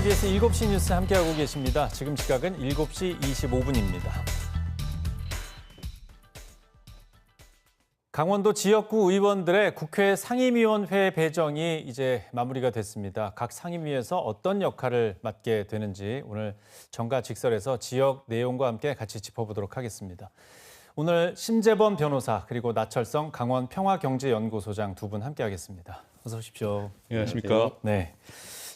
KBS 7시 뉴스 함께하고 계십니다. 지금 시각은 7시 25분입니다. 강원도 지역구 의원들의 국회 상임위원회 배정이 이제 마무리가 됐습니다. 각 상임위에서 어떤 역할을 맡게 되는지 오늘 정가 직설에서 지역 내용과 함께 같이 짚어보도록 하겠습니다. 오늘 심재범 변호사 그리고 나철성 강원 평화경제연구소장 두 분 함께하겠습니다. 어서 오십시오. 안녕하십니까. 네.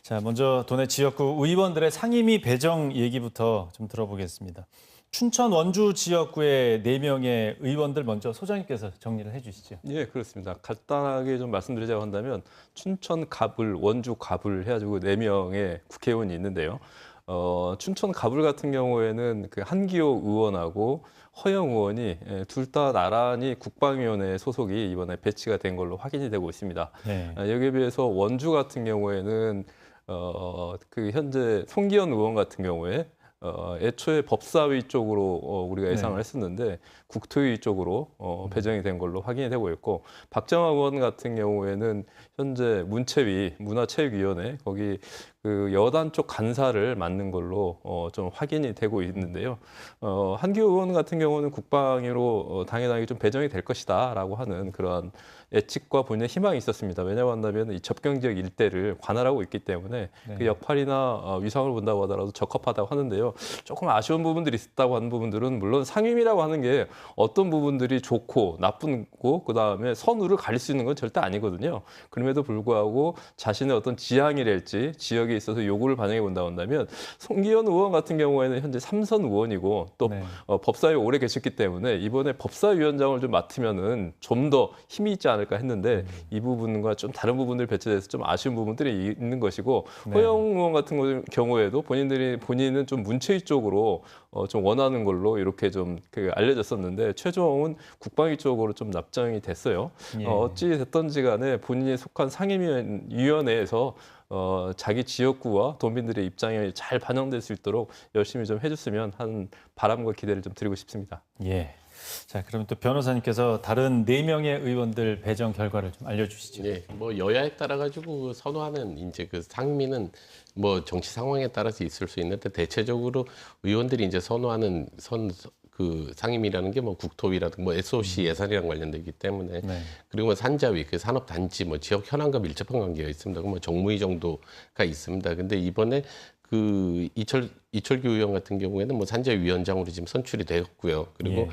자, 먼저 도내 지역구 의원들의 상임위 배정 얘기부터 좀 들어보겠습니다. 춘천 원주 지역구의 네명의 의원들 먼저 소장님께서 정리를 해 주시죠. 예, 그렇습니다. 간단하게 좀 말씀드리자고 한다면 춘천 갑을, 원주 갑을 해가지고 네 명의 국회의원이 있는데요. 어, 춘천 갑을 같은 경우에는 그 한기호 의원하고 허영 의원이 예, 둘다 나란히 국방위원회 소속이 이번에 배치가 된 걸로 확인이 되고 있습니다. 네. 아, 여기에 비해서 원주 같은 경우에는 어, 그 현재 송기현 의원 같은 경우에 어, 애초에 법사위 쪽으로 어, 우리가 예상을 네. 했었는데 국토위 쪽으로 어, 배정이 된 걸로 확인이 되고 있고 박정아 의원 같은 경우에는 현재 문체위 문화체육위원회 거기 그 여단 쪽 간사를 맡는 걸로 어, 좀 확인이 되고 있는데요. 어, 한기호 의원 같은 경우는 국방위로 어, 당연하게 좀 배정이 될 것이다라고 하는 그러한 예측과 본인의 희망이 있었습니다. 왜냐고 한다면 이 접경 지역 일대를 관할하고 있기 때문에 네. 그 역할이나 어, 위상을 본다고 하더라도 적합하다고 하는데요. 조금 아쉬운 부분들이 있었다고 하는 부분들은 물론 상임이라고 하는 게 어떤 부분들이 좋고 나쁘고 그 다음에 선우를 가릴 수 있는 건 절대 아니거든요. 그럼에도 불구하고 자신의 어떤 지향이랄지 지역 에 있어서 요구를 반영해 본다고 한다면 송기현 의원 같은 경우에는 현재 삼선 의원이고 또 네. 어, 법사위에 오래 계셨기 때문에 이번에 법사위원장을 좀 맡으면은 좀 더 힘이 있지 않을까 했는데 이 부분과 좀 다른 부분들 배치돼서 좀 아쉬운 부분들이 있는 것이고 네. 허영 의원 같은 거- 경우에도 본인들이 본인은 좀 문체위 쪽으로 어, 좀 원하는 걸로 이렇게 좀 그 알려졌었는데 최종은 국방위 쪽으로 좀 납정이 됐어요. 예. 어, 어찌 됐던지 간에 본인이 속한 상임위원회에서 어, 자기 지역구와 도민들의 입장이 잘 반영될 수 있도록 열심히 좀 해줬으면 하는 바람과 기대를 좀 드리고 싶습니다. 예. 자, 그러면 또 변호사님께서 다른 네 명의 의원들 배정 결과를 좀 알려 주시죠. 네, 뭐 여야에 따라 가지고 선호하는 이제 그 상임위는 뭐 정치 상황에 따라서 있을 수 있는데 대체적으로 의원들이 이제 선호하는 선 그 상임이라는 게 뭐 국토위라든가 뭐 SOC 예산이랑 관련되기 때문에 네. 그리고 뭐 산자위 그 산업 단지 뭐 지역 현안과 밀접한 관계가 있습니다. 그뭐 정무위 정도가 있습니다. 근데 이번에 그 이철 이철규 의원 같은 경우에는 뭐 산자위 위원장으로 지금 선출이 되었고요. 그리고 예.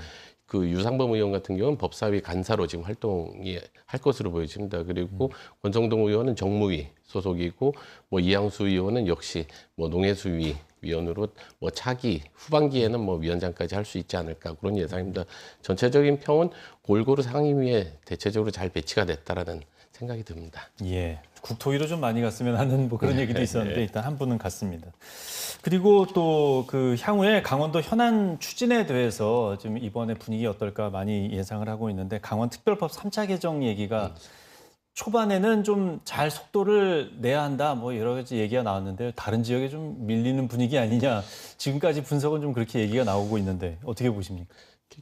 그 유상범 의원 같은 경우는 법사위 간사로 지금 활동이 할 것으로 보여집니다. 그리고 권성동 의원은 정무위 소속이고 뭐 이양수 의원은 역시 뭐 농해수위 위원으로 뭐 차기 후반기에는 뭐 위원장까지 할 수 있지 않을까 그런 예상입니다. 전체적인 평은 골고루 상임위에 대체적으로 잘 배치가 됐다라는 생각이 듭니다. 예. 국토위로 좀 많이 갔으면 하는 뭐 그런 얘기도 있었는데 일단 한 분은 갔습니다. 그리고 또 그 향후에 강원도 현안 추진에 대해서 지금 이번에 분위기 어떨까 많이 예상을 하고 있는데 강원 특별법 3차 개정 얘기가 초반에는 좀 잘 속도를 내야 한다 뭐 여러 가지 얘기가 나왔는데 다른 지역에 좀 밀리는 분위기 아니냐 지금까지 분석은 좀 그렇게 얘기가 나오고 있는데 어떻게 보십니까?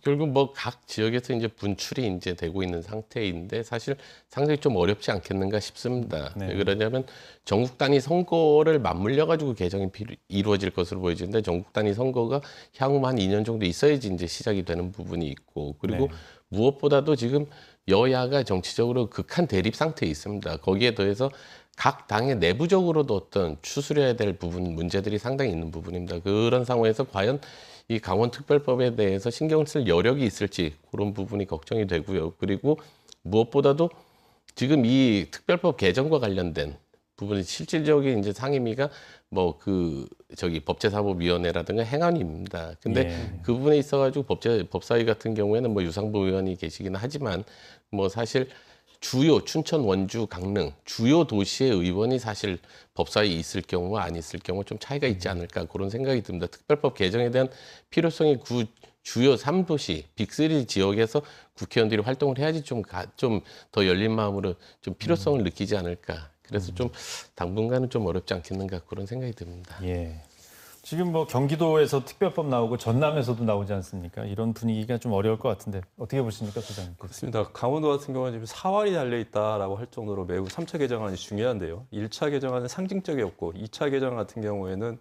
결국 뭐 각 지역에서 이제 분출이 이제 되고 있는 상태인데 사실 상당히 좀 어렵지 않겠는가 싶습니다. 네. 왜 그러냐면 전국 단위 선거를 맞물려 가지고 개정이 필요- 이루어질 것으로 보여지는데 전국 단위 선거가 향후 한 2년 정도 있어야지 이제 시작이 되는 부분이 있고 그리고 네. 무엇보다도 지금 여야가 정치적으로 극한 대립 상태에 있습니다. 거기에 더해서 각 당의 내부적으로도 어떤 추스려야 될 부분 문제들이 상당히 있는 부분입니다. 그런 상황에서 과연 이 강원특별법에 대해서 신경 쓸 여력이 있을지 그런 부분이 걱정이 되고요. 그리고 무엇보다도 지금 이 특별법 개정과 관련된 부분이 실질적인 이제 상임위가 뭐 그 저기 법제사법위원회라든가 행안위입니다. 근데 예. 그 부분에 있어가지고 법제 법사위 같은 경우에는 뭐 유상부 의원이 계시기는 하지만 뭐 사실 주요 춘천 원주 강릉 주요 도시의 의원이 사실 법사위 있을 경우와 안 있을 경우 좀 차이가 있지 않을까 그런 생각이 듭니다. 특별법 개정에 대한 필요성이 구 주요 삼도시 빅3 지역에서 국회의원들이 활동을 해야지 좀 좀 더 열린 마음으로 좀 필요성을 느끼지 않을까. 그래서 좀 당분간은 좀 어렵지 않겠는가 그런 생각이 듭니다. 예. 지금 뭐 경기도에서 특별법 나오고 전남에서도 나오지 않습니까? 이런 분위기가 좀 어려울 것 같은데 어떻게 보십니까, 소장님? 그렇습니다. 강원도 같은 경우는 지금 사활이 달려 있다라고 할 정도로 매우 3차 개정안이 중요한데요. 1차 개정안은 상징적이었고 2차 개정 같은 경우에는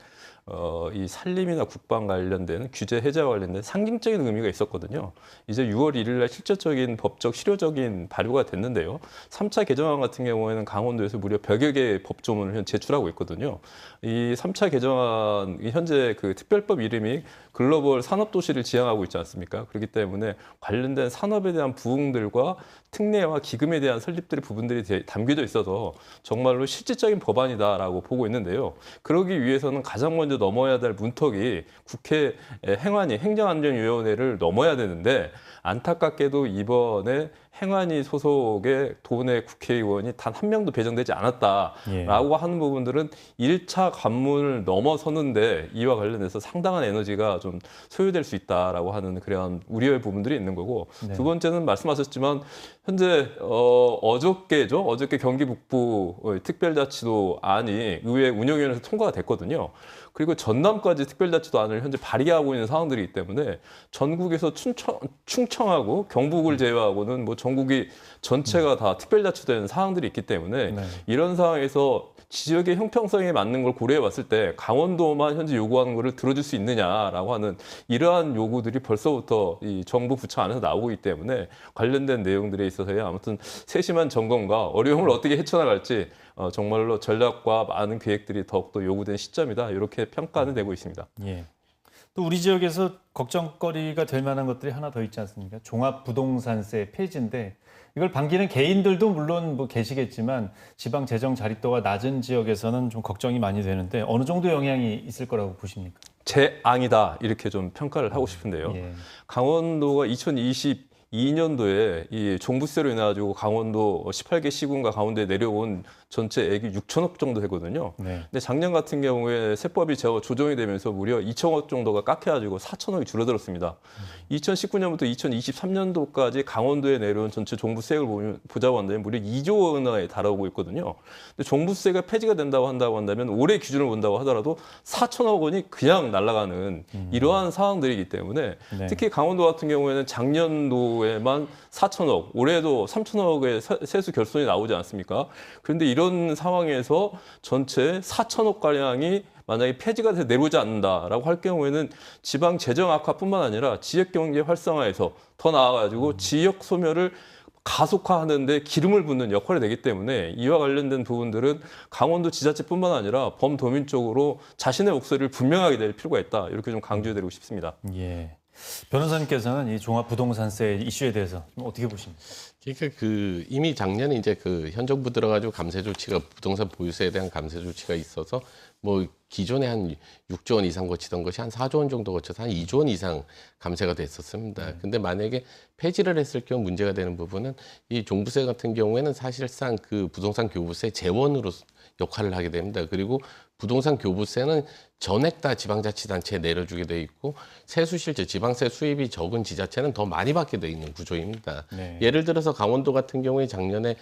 어, 이 산림이나 국방 관련된 규제 해제와 관련된 상징적인 의미가 있었거든요. 이제 6월 1일 날 실질적인 법적 실효적인 발효가 됐는데요. 3차 개정안 같은 경우에는 강원도에서 무려 100여 개의 법조문을 현 제출하고 있거든요. 이 3차 개정안 이 현재 그 특별법 이름이 글로벌 산업도시를 지향하고 있지 않습니까? 그렇기 때문에 관련된 산업에 대한 부응들과 특례와 기금에 대한 설립들의 부분들이 대- 담겨져 있어서 정말로 실질적인 법안이다라고 보고 있는데요. 그러기 위해서는 가장 먼저 넘어야 될 문턱이 국회 행안위 행정안전위원회를 넘어야 되는데 안타깝게도 이번에 행안위 소속의 도내 국회의원이 단 한 명도 배정되지 않았다라고 하는 부분들은 일차 관문을 넘어서는데 이와 관련해서 상당한 에너지가 좀 소요될 수 있다라고 하는 그런 우려의 부분들이 있는 거고 네. 두 번째는 말씀하셨지만 현재 어, 어저께죠 어저께 경기 북부 어, 특별자치도 안이 의회 운영위원회에서 통과가 됐거든요. 그리고 전남까지 특별자치도 안을 현재 발의하고 있는 상황들이기 때문에 전국에서 충청, 충청하고 경북을 제외하고는 뭐 전국이 전체가 다 특별자치된 상황들이 있기 때문에 네. 이런 상황에서 지역의 형평성에 맞는 걸 고려해 봤을 때 강원도만 현재 요구하는 것을 들어줄 수 있느냐라고 하는 이러한 요구들이 벌써부터 이 정부 부처 안에서 나오고 있기 때문에 관련된 내용들에 있어서야 아무튼 세심한 점검과 어려움을 어떻게 헤쳐나갈지 어, 정말로 전략과 많은 계획들이 더욱더 요구된 시점이다 이렇게 평가는 되고 있습니다. 예. 또 우리 지역에서 걱정거리가 될 만한 것들이 하나 더 있지 않습니까? 종합부동산세 폐지인데 이걸 반기는 개인들도 물론 뭐 계시겠지만 지방 재정 자립도가 낮은 지역에서는 좀 걱정이 많이 되는데 어느 정도 영향이 있을 거라고 보십니까? 제앙이다 이렇게 좀 평가를 하고 싶은데요. 예. 강원도가 2022년도에 이 종부세로 인해 가지고 강원도 18개 시군과 가운데 내려온 전체 액이 6천억 정도 되거든요. 네. 근데 작년 같은 경우에 세법이 저- 조정이 되면서 무려 2천억 정도가 깎여가지고 4천억이 줄어들었습니다. 2019년부터 2023년도까지 강원도에 내려온 전체 종부세액을 보면- 보자고 한다면 무려 2조 원에 달하고 있거든요. 근데 종부세가 폐지가 된다고 한다고 한다면 올해 기준을 본다고 하더라도 4천억 원이 그냥 날아가는 이러한 상황들이기 때문에 네. 특히 강원도 같은 경우에는 작년도 에만 4천억, 올해도 3천억의 세수 결손이 나오지 않습니까? 그런데 이런 상황에서 전체 4천억 가량이 만약에 폐지가 돼서 내려오지 않는다라고 할 경우에는 지방 재정 악화뿐만 아니라 지역 경제 활성화에서 더 나아가지고 지역 소멸을 가속화하는데 기름을 붓는 역할이 되기 때문에 이와 관련된 부분들은 강원도 지자체뿐만 아니라 범도민 쪽으로 자신의 목소리를 분명하게 낼 필요가 있다 이렇게 좀 강조해드리고 싶습니다. 예. 변호사님께서는 이 종합부동산세 이슈에 대해서 좀 어떻게 보십니까? 그러니까 그 이미 작년에 이제 그 현 정부 들어가지고 감세 조치가 부동산 보유세에 대한 감세 조치가 있어서 뭐 기존에 한 6조 원 이상 거치던 것이 한 4조 원 정도 거쳐서 한 2조 원 이상 감세가 됐었습니다. 근데 만약에 폐지를 했을 경우 문제가 되는 부분은 이 종부세 같은 경우에는 사실상 그 부동산 교부세 재원으로 역할을 하게 됩니다. 그리고 부동산 교부세는 전액 다 지방자치단체에 내려주게 돼 있고 세수 실제 지방세 수입이 적은 지자체는 더 많이 받게 돼 있는 구조입니다. 네. 예를 들어서 강원도 같은 경우에 작년에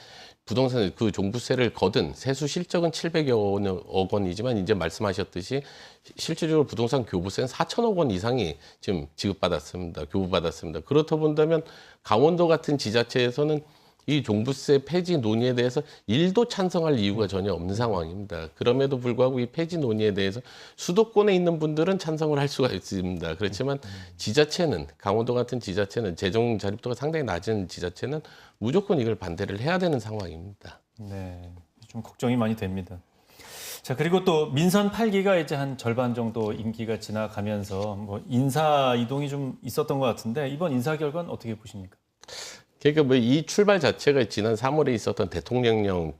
부동산 그 종부세를 거둔 세수 실적은 700여억 원이지만 이제 말씀하셨듯이 시- 실질적으로 부동산 교부세는 4천억 원 이상이 지금 지급받았습니다. 교부받았습니다. 그렇다 본다면 강원도 같은 지자체에서는 이 종부세 폐지 논의에 대해서 일도 찬성할 이유가 전혀 없는 상황입니다. 그럼에도 불구하고 이 폐지 논의에 대해서 수도권에 있는 분들은 찬성을 할 수가 있습니다. 그렇지만 지자체는 강원도 같은 지자체는 재정 자립도가 상당히 낮은 지자체는 무조건 이걸 반대를 해야 되는 상황입니다. 네, 좀 걱정이 많이 됩니다. 자 그리고 또 민선 8기가 이제 한 절반 정도 임기가 지나가면서 뭐 인사 이동이 좀 있었던 것 같은데 이번 인사 결과는 어떻게 보십니까? 그러니까 뭐 이 출발 자체가 지난 3월에 있었던 대통령령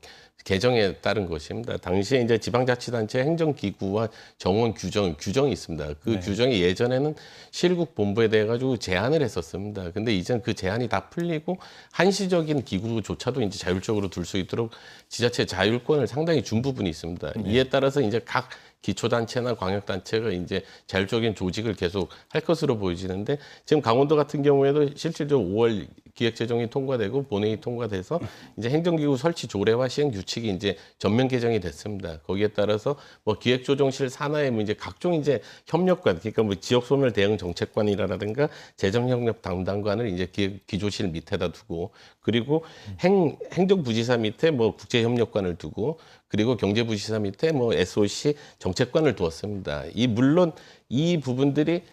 개정에 따른 것입니다. 당시에 이제 지방자치단체 행정기구와 정원 규정 규정이 있습니다. 그 네. 규정이 예전에는 실국 본부에 대해 가지고 제한을 했었습니다. 근데 이젠 그 제한이 다 풀리고 한시적인 기구조차도 이제 자율적으로 둘 수 있도록 지자체 자율권을 상당히 준 부분이 있습니다. 이에 따라서 이제 각 기초단체나 광역단체가 이제 자율적인 조직을 계속 할 것으로 보여지는데 지금 강원도 같은 경우에도 실질적으로 5월 기획재정이 통과되고 본회의 통과돼서 이제 행정기구 설치 조례와 시행 규칙 규칙이 이제 전면 개정이 됐습니다. 거기에 따라서 뭐 기획조정실 산하의 뭐 이제 각종 이제 협력관, 그러니까 뭐 지역 소멸 대응 정책관이라든가 재정 협력 담당관을 이제 기, 기조실 밑에다 두고 그리고 행 행정부지사 밑에 뭐 국제협력관을 두고 그리고 경제부지사 밑에 뭐 SOC 정책관을 두었습니다. 이 물론 이 부분들이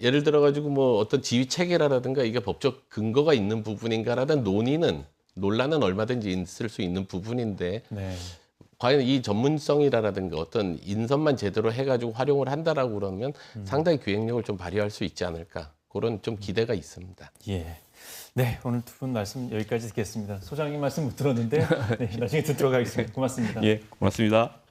예를 들어 가지고 뭐 어떤 지휘 체계라든가 이게 법적 근거가 있는 부분인가라는 논의는 논란은 얼마든지 있을 수 있는 부분인데 네. 과연 이 전문성이라든가 어떤 인선만 제대로 해가지고 활용을 한다라고 그러면 상당히 기획력을 좀 발휘할 수 있지 않을까 그런 좀 기대가 있습니다. 예. 네, 오늘 두 분 말씀 여기까지 듣겠습니다. 소장님 말씀 못 들었는데 네, 나중에 듣도록 하겠습니다. 고맙습니다. 예, 고맙습니다.